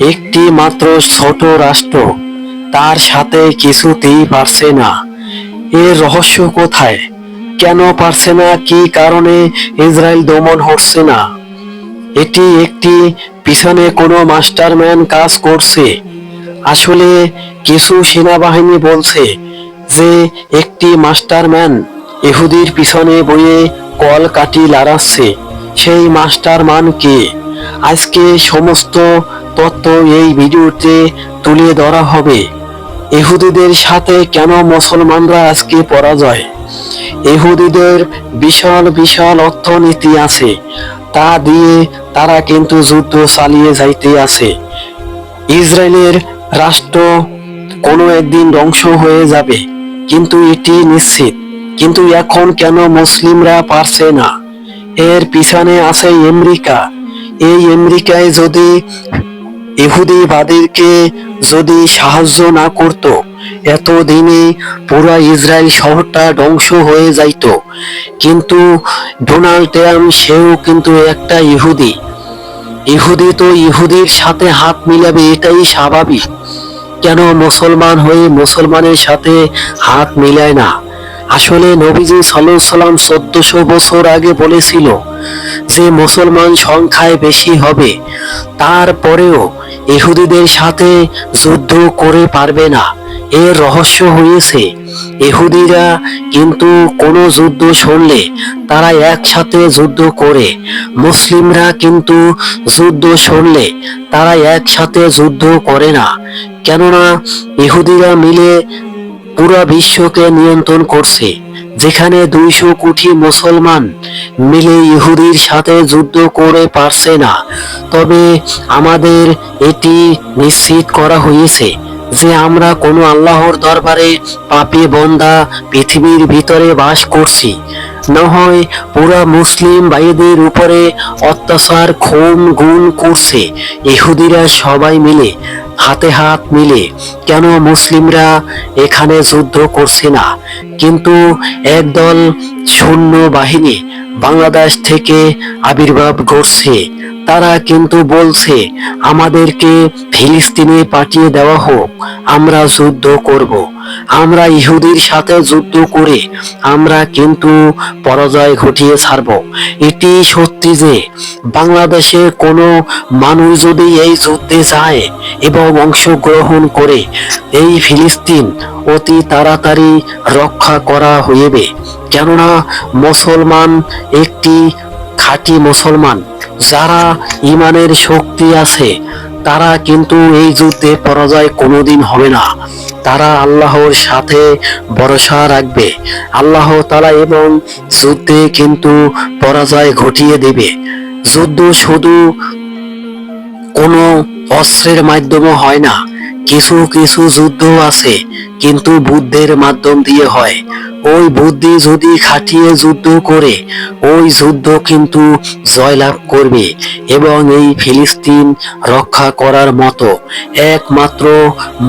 একটি মাত্র ছোট রাষ্ট্র, তার সাথে কিছুতেই পারছে না। এর রহস্য কোথায়? কেন পারছে না? কি কারণে ইসরায়েল দমন হচ্ছে না? এটি একটি পিছনে কোনো মাস্টারম্যান কাজ করছে। আসলে কিছু সেনাবাহিনী বলছে যে একটি মাস্টারম্যান ইহুদির পিছনে বইয়ে কল কাটি লাড়াচ্ছে। সেই মাস্টারম্যান কে? আজকে সমস্ত তত্ত্ব এই ভিডিওতে তুলে ধরা হবে। ইহুদিদের সাথে কেন মুসলমানরা আজকে পরাজয়? ইহুদিদের বিশাল বিশাল অর্থনীতি আছে। তা দিয়ে তারা কিন্তু যুদ্ধ চালিয়ে যাইতে আছে। ইসরায়েলের রাষ্ট্র কোনো একদিন ধ্বংস হয়ে যাবে। কিন্তু এটি নিশ্চিত। কিন্তু এখন কেন মুসলিমরা পারছে না? এর পিছনে আছে আমেরিকা। এই আমেরিকায় যদি ইহুদিবাদীকে যদি সাহায্য না করত, এতদিনে পুরো ইসরায়েল শহরটা ধ্বংস হয়ে যাইত। কিন্তু ডোনাল্ড ট্রাম্প, সেও কিন্তু একটা ইহুদি। ইহুদি তো ইহুদির সাথে হাত মিলাবে, এটাই স্বাভাবিক। কেন মুসলমান হয়ে মুসলমানের সাথে হাত মিলায় না? আসলে নবীজি সাল্লাম চোদ্দশো বছর আগে বলেছিল যে মুসলমান সংখ্যায় বেশি হবে, তারপরেও ইহুদিদের সাথে যুদ্ধ করে পারবে না। এর রহস্য হয়েছে, ইহুদিরা কিন্তু কোনো যুদ্ধ শুনলে তারা একসাথে যুদ্ধ করে, মুসলিমরা কিন্তু যুদ্ধ শুনলে তারা একসাথে যুদ্ধ করে না। কেননা ইহুদিরা মিলে পুরো বিশ্বকে নিয়ন্ত্রণ করছে, যেখানে দুইশো কোটি মুসলমান মিলে ইহুদির সাথে যুদ্ধ করে পারছে না। তবে আমাদের এটি নিশ্চিত করা হয়েছে যে আমরা কোনো আল্লাহর দরবারে পাপি বন্দা পৃথিবীর ভিতরে বাস করছি। না হয় পুরা মুসলিম ভাইদের উপরে অত্যাচার, খুন, গুণ করছে ইহুদিরা সবাই মিলে। হাতে হাত মিলে, কেন মুসলিমরা এখানে যুদ্ধ করছে না? কিন্তু একদল সৈন্য বাহিনী বাংলাদেশ থেকে আবির্ভাব ঘটছে। তারা কিন্তু বলছে, আমাদেরকে ফিলিস্তিনে পাঠিয়ে দেওয়া হোক, আমরা যুদ্ধ করব। আমরা ইহুদির সাথে যুদ্ধ করে আমরা কিন্তু পরাজয় ঘটিয়ে ছাড়ব। এটি সত্যি যে, বাংলাদেশে কোনো মানুষ যদি এই যুদ্ধে যায় এবং অংশগ্রহণ করে, এই ফিলিস্তিন অতি তাড়াতাড়ি রক্ষা করা হইবে। কেননা, মুসলমান একটি খাঁটি মুসলমান, যারা ইমানের শক্তি আছে, তারা কিন্তু এই যুদ্ধে পরাজয় কোনোদিন হবে না। তারা আল্লাহর সাথে ভরসা রাখবে। আল্লাহ তালা এবং যুদ্ধে কিন্তু পরাজয় ঘটিয়ে দেবে। যুদ্ধ শুধু কোনো অস্ত্রের মাধ্যমে হয় না কিছু কিছু যুদ্ধ আছে, কিন্তু বুদ্ধের মাধ্যম দিয়ে হয়। ওই বুদ্ধি যদি খাটিয়ে যুদ্ধ করে, ওই যুদ্ধ কিন্তু জয়লাভ করবে এবং এই ফিলিস্তিন রক্ষা করার মতো একমাত্র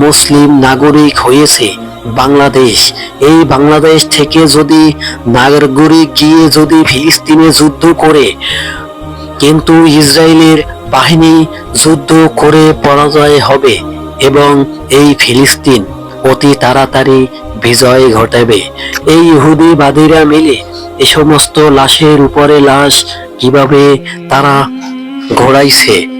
মুসলিম নাগরিক হয়েছে বাংলাদেশ। এই বাংলাদেশ থেকে যদি নাগরিক গিয়ে যদি ফিলিস্তিনে যুদ্ধ করে, কিন্তু ইসরায়েলের বাহিনী যুদ্ধ করে পরাজয় হবে। এবং এই ফিলিস্তিন অতি তাড়াতাড়ি বিজয় ঘটাবে। এই ইহুদিবাদীরা মিলে এ সমস্ত লাশের উপরে লাশ কীভাবে তারা ঘোরাইছে?